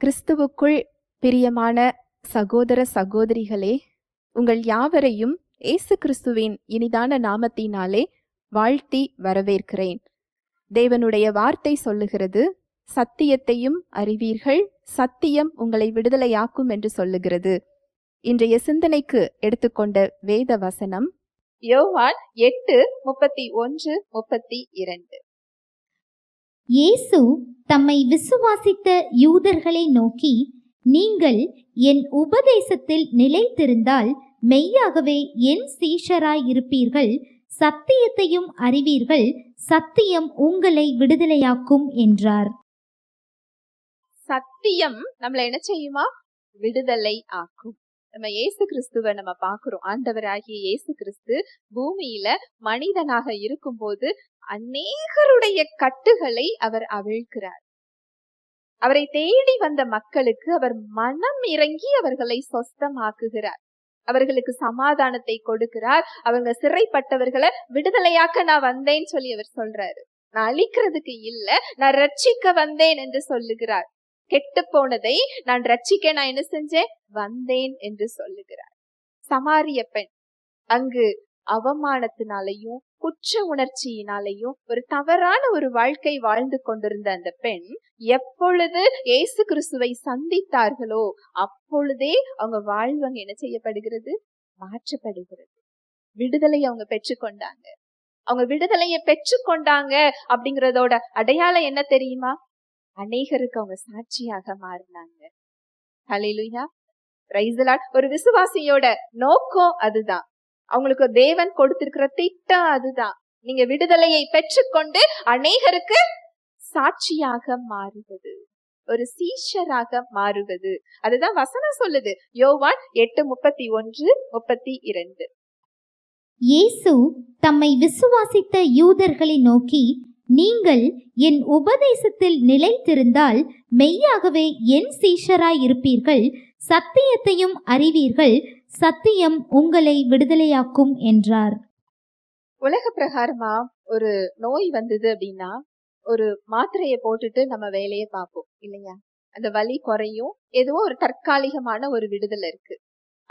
கிறிஸ்துவுக்குள் பிரியமான சகோதர சகோதரிகளே உங்கள் யாவரையும் இயேசு கிறிஸ்துவின் இனிதான நாமத்தினாலே வாழ்த்தி வரவேற்கிறேன். தேவனுடைய வார்த்தை சொல்லுகிறது சத்தியத்தையும் அறிவீர்கள் சத்தியம் உங்களை விடுதலையாக்கும் என்று சொல்லுகிறது. இன்றைய சிந்தனைக்கு எடுத்துக்கொண்ட வேத வசனம் யோவான் எட்டு முப்பத்தி ஒன்று முப்பத்தி இரண்டு. இயேசு தம்மை விசுவாசித்த யூதர்களை நோக்கி நீங்கள் என் உபதேசத்தில் நிலைத்திருந்தால் மெய்யாகவே என் சீஷராயிருப்பீர்கள் சத்தியத்தையும் அறிவீர்கள். சத்தியம் உங்களை விடுதலையாக்கும் என்றார். சத்தியம் நம்மள என்ன செய்யுமா? விடுதலை ஆக்கும். நம்ம இயேசு கிறிஸ்துவ நம்ம பாக்குறோம் ஆண்டவராகிய இயேசு கிறிஸ்து பூமியில மனிதனாக இருக்கும்போது அநேகருடைய கட்டுகளை அவர் அவிழ்க்கிறார். அவரை தேடி வந்த மக்களுக்கு அவர் மனம் இறங்கி அவர்களை சொஸ்தமாக்குகிறார். அவர்களுக்கு சமாதானத்தை கொடுக்கிறார். அவங்க சிறைப்பட்டவர்களை விடுதலையாக்க நான் வந்தேன்னு சொல்லி அவர் சொல்றாரு. நான் அழிக்கிறதுக்கு இல்ல நான் ரட்சிக்க வந்தேன் என்று சொல்லுகிறார். கெட்டு போனதை நான் ரட்சிக்க நான் என்ன செஞ்சேன்? வந்தேன் என்று சொல்லுகிறார். சமாரிய பெண். அங்கு அவமானத்தினாலையும் குற்ற உணர்ச்சியினாலையும் ஒரு தவறான ஒரு வாழ்க்கை வாழ்ந்து கொண்டிருந்த அந்த பெண் எப்பொழுது இயேசு கிறிஸ்துவை சந்தித்தார்களோ அப்பொழுதே அவங்க வாழ்வங்க என்ன செய்யப்படுகிறது? மாற்றப்படுகிறது. விடுதலை அவங்க பெற்றுக்கொண்டாங்க. அவங்க விடுதலையை பெற்றுக்கொண்டாங்க அப்படிங்கறதோட அடையாளம் என்ன தெரியுமா? அநேகருக்கு அவங்க சாட்சியாக மாறினாங்க. ஹalleluya பிரைஸ் ஒரு விசுவாசியோட நோக்கம் அதுதான். அவங்களுக்கு தேவன் கொடுத்திருக்கிற திட்டம் அதுதான். நீங்க விடுதலையை பெற்றுக்கொண்டு அநேகருக்கு சாட்சியாக மாறுவது. ஒரு சீஷராக மாறுவது. அதுதான் வசனம் சொல்லுது. யோவான் எட்டு முப்பத்தி ஒன்று முப்பத்தி இரண்டு. இயேசு தம்மை விசுவாசித்த யூதர்களை நோக்கி நீங்கள் என் உபதேசத்தில் நிலைத்திருந்தால் மெய்யாகவே என் சீஷராயிருப்பீர்கள். சத்தியத்தையும் அறிவீர்கள். சத்தியம் உங்களை விடுதலையாக்கும் என்றார். உலக பிரகாரமா ஒரு நோய் வந்தது அப்படின்னா ஒரு மாத்திரையை போட்டுட்டு நம்ம வேலையை பார்ப்போம் இல்லையா? அந்த வலி குறையும். ஏதோ ஒரு தற்காலிகமான ஒரு விடுதலை இருக்கு.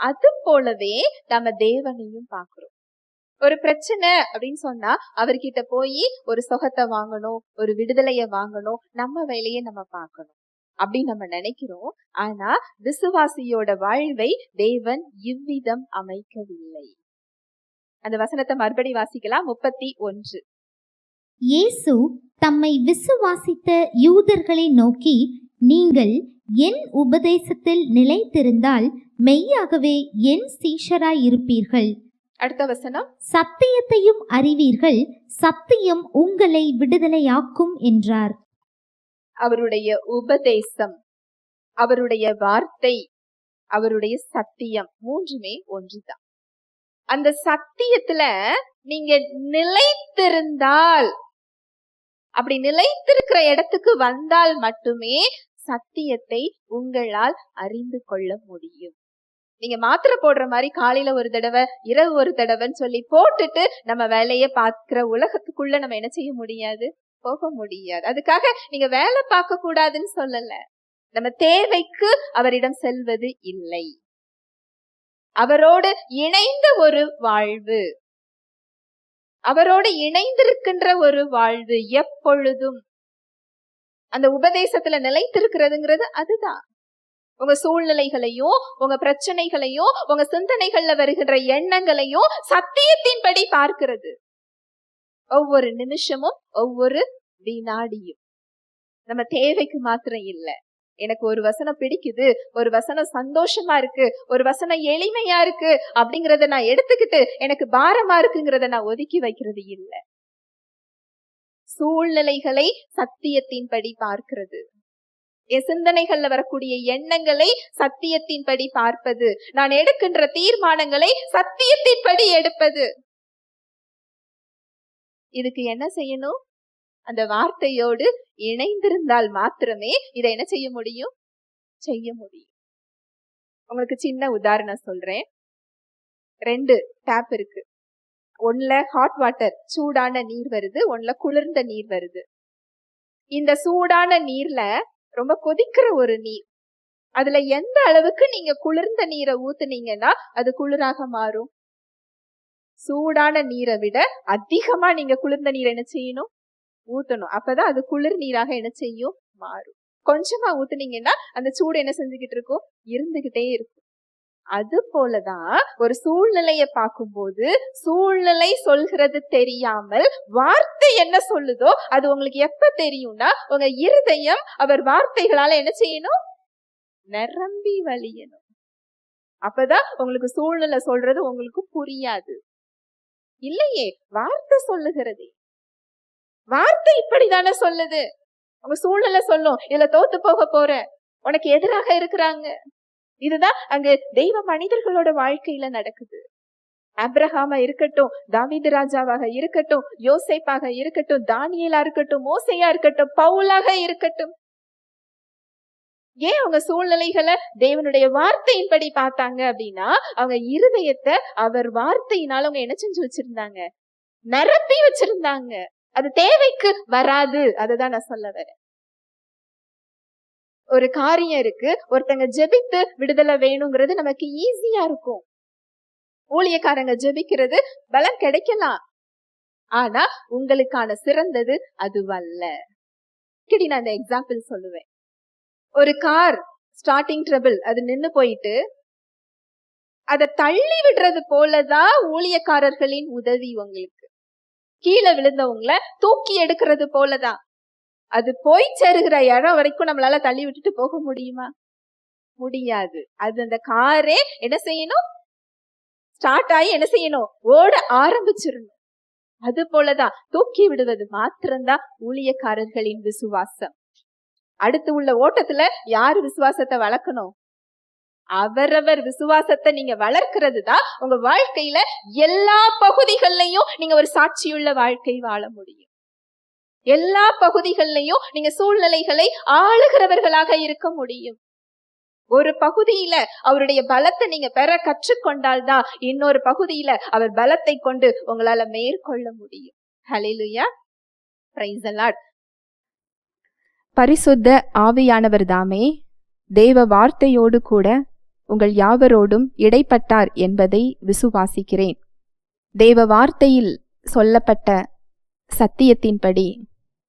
அது போலவே நம்ம தேவனையும் பார்க்குறோம். ஒரு பிரச்சனை அப்படின்னு சொன்னா அவர்கிட்ட போய் ஒரு சுகத்தை வாங்கணும் ஒரு விடுதலைய வாங்கணும் நம்ம வேலையை நம்ம பார்க்கணும். அப்படி நம்ம நினைக்கிறோம். ஆனா விசுவாசியோட வாழ்வை தேவன் இவ்விதம் அமைக்கவில்லை. அந்த வசனத்தை மறுபடி வாசிக்கலாம். முப்பத்தி ஒன்று. இயேசு தம்மை விசுவாசித்த யூதர்களை நோக்கி நீங்கள் என் உபதேசத்தில் நிலைத்திருந்தால் மெய்யாகவே என் சீஷராயிருப்பீர்கள். அடுத்த வசனம். சத்தியத்தையும் அறிவீர்கள் சத்தியம் உங்களை விடுதலையாக்கும் என்றார். அவருடைய உபதேசம் அவருடைய வார்த்தை அவருடைய சத்தியம் மூன்றுமே ஒன்றுதான். அந்த சத்தியத்துல நீங்க நிலைத்திருந்தால் அப்படி நிலைத்திருக்கிற இடத்துக்கு வந்தால் மட்டுமே சத்தியத்தை உங்களால் அறிந்து கொள்ள முடியும். நீங்க மாத்திரை போடுற மாதிரி காலையில ஒரு தடவை இரவு ஒரு தடவைன்னு சொல்லி போட்டுட்டு நம்ம வேலையை பார்க்கிற உலகத்துக்குள்ள நம்ம என்ன செய்ய முடியாது? போக முடியாது. அதுக்காக நீங்க வேலை பார்க்க கூடாதுன்னு சொல்லல. நம்ம தேவைக்கு அவரிடம் செல்வது இல்லை. அவரோடு இணைந்த ஒரு வாழ்வு. அவரோடு இணைந்திருக்கின்ற ஒரு வாழ்வு எப்பொழுதும். அந்த உபதேசத்துல நிலைத்திருக்கிறதுங்கிறது அதுதான். உங்க சூழ்நிலைகளையும் உங்க பிரச்சனைகளையும் உங்க சிந்தனைகள்ல வருகின்ற எண்ணங்களையும் சத்தியத்தின்படி பார்க்கிறது. ஒவ்வொரு நிமிஷமும் ஒவ்வொரு வினாடியும். நம்ம தேவைக்கு மாத்திரம் இல்லை. எனக்கு ஒரு வசனம் பிடிக்குது ஒரு வசனம் சந்தோஷமா இருக்கு ஒரு வசனம் எளிமையா இருக்கு அப்படிங்கறத நான் எடுத்துக்கிட்டு எனக்கு பாரமா இருக்குங்கிறத நான் ஒதுக்கி வைக்கிறது இல்லை. சூழ்நிலைகளை சத்தியத்தின்படி பார்க்கிறது. சிந்தனைகள்ல வரக்கூடிய எண்ணங்களை சத்தியத்தின்படி பார்ப்பது. நான் எடுக்கின்ற தீர்மானங்களை சத்தியத்தின்படி எடுப்பது. இதுக்கு என்ன செய்யணும்? அந்த வார்த்தையோடு இணைந்திருந்தால் மாத்திரமே இதை என்ன செய்ய முடியும்? செய்ய முடியும். உங்களுக்கு சின்ன உதாரணம் சொல்றேன். ரெண்டு டேப் இருக்கு. ஒன்ல ஹாட் வாட்டர் சூடான நீர் வருது. ஒன்ல குளிர்ந்த நீர் வருது. இந்த சூடான நீர்ல ரொம்ப கொதிக்கிற ஒரு நீர். அதுல எந்த அளவுக்கு நீங்க குளிர்ந்த நீரை ஊத்துனீங்கன்னா அது குளிராக மாறும். சூடான நீரை விட அதிகமா நீங்க குளிர்ந்த நீரை என்ன செய்யணும்? ஊத்தணும். அப்பதான் அது குளிர் நீராக என்ன செய்யும்? மாறும். கொஞ்சமா ஊத்துனீங்கன்னா அந்த சூடு என்ன செஞ்சுக்கிட்டு இருக்கும்? இருந்துகிட்டே இருக்கும். அது போலதான் ஒரு சூழ்நிலைய பார்க்கும்போது சூழ்நிலை சொல்கிறது தெரியாமல் வார்த்தை என்ன சொல்லுதோ அது உங்களுக்கு எப்ப தெரியும்னா உங்க இருதயம் அவர் வார்த்தைகளால என்ன செய்யணும்? நிரம்பி வழியணும். அப்பதான் உங்களுக்கு சூழ்நிலை சொல்றது உங்களுக்கு புரியாது. இல்லையே வார்த்தை சொல்லுகிறதே. வார்த்தை இப்படிதானே சொல்லுது. உங்க சூழ்நிலை சொல்லும் இதுல தோத்து போக போற. உனக்கு எதிராக இருக்கிறாங்க. இதுதான் அங்க தெய்வ மனிதர்களோட வாழ்க்கையில நடக்குது. அப்ரஹாமா இருக்கட்டும் தாவீது ராஜாவாக இருக்கட்டும் யோசைப்பாக இருக்கட்டும் தானியலா இருக்கட்டும் மோசையா இருக்கட்டும் பவுலாக இருக்கட்டும். ஏன் அவங்க சூழ்நிலைகளை தேவனுடைய வார்த்தையின்படி பார்த்தாங்க அப்படின்னா அவங்க இருதயத்தை அவர் வார்த்தையினால அவங்க என்ன செஞ்சு வச்சிருந்தாங்க? நிரப்பி வச்சிருந்தாங்க. அது தேவைக்கு வராது. அதுதான் நான் சொல்ல வரேன். ஒரு காரியம் இருக்கு. ஒருத்தங்க ஜெபித்து விடுதலை வேணுங்கிறது நமக்கு ஈஸியா இருக்கும். ஊழியக்காரங்க ஜெபிக்கிறது பலம் கிடைக்கலாம். ஆனா உங்களுக்கான சிறந்தது அதுவல்ல. அடிக்கடி நான் இந்த எக்ஸாம்பிள் சொல்லுவேன். ஒரு கார் ஸ்டார்டிங் ட்ரபிள் அது நின்னு போயிட்டு அதை தள்ளி விடுறது போலதான் ஊழியக்காரர்களின் உதவி உங்களுக்கு. கீழே விழுந்தவங்கள தூக்கி எடுக்கிறது போலதான். அது போய் சேருகிற இடம் வரைக்கும் நம்மளால தள்ளி விட்டுட்டு போக முடியுமா? முடியாது. அது அந்த காரே என்ன செய்யணும்? ஸ்டார்ட் ஆகி என்ன செய்யணும்? ஓட ஆரம்பிச்சிடணும். அது போலதான் தூக்கி விடுவது மாத்திரம்தான் ஊழியக்காரர்களின் விசுவாசம். அடுத்து உள்ள ஓட்டத்துல யாரு விசுவாசத்தை வளர்க்கணும்? அவரவர் விசுவாசத்தை நீங்க வளர்க்கிறது தான் உங்க வாழ்க்கையில எல்லா பகுதிகள்லயும் நீங்க ஒரு சாட்சியுள்ள வாழ்க்கை வாழ முடியும். எல்லா பகுதிகள்லையும் நீங்க சூழ்நிலைகளை ஆளுகிறவர்களாக இருக்க முடியும். ஒரு பகுதியில அவருடைய பலத்தை நீங்க பெற கற்றுக்கொண்டால்தான் இன்னொரு பகுதியில அவர் பலத்தை கொண்டு உங்களால மேற்கொள்ள முடியும். ஹலிலுயா பிரைஸ் பரிசுத்த ஆவியானவர் தாமே தேவ வார்த்தையோடு கூட உங்கள் யாவரோடும் இடைப்பட்டார் என்பதை விசுவாசிக்கிறேன். தேவ வார்த்தையில் சொல்லப்பட்ட சத்தியத்தின்படி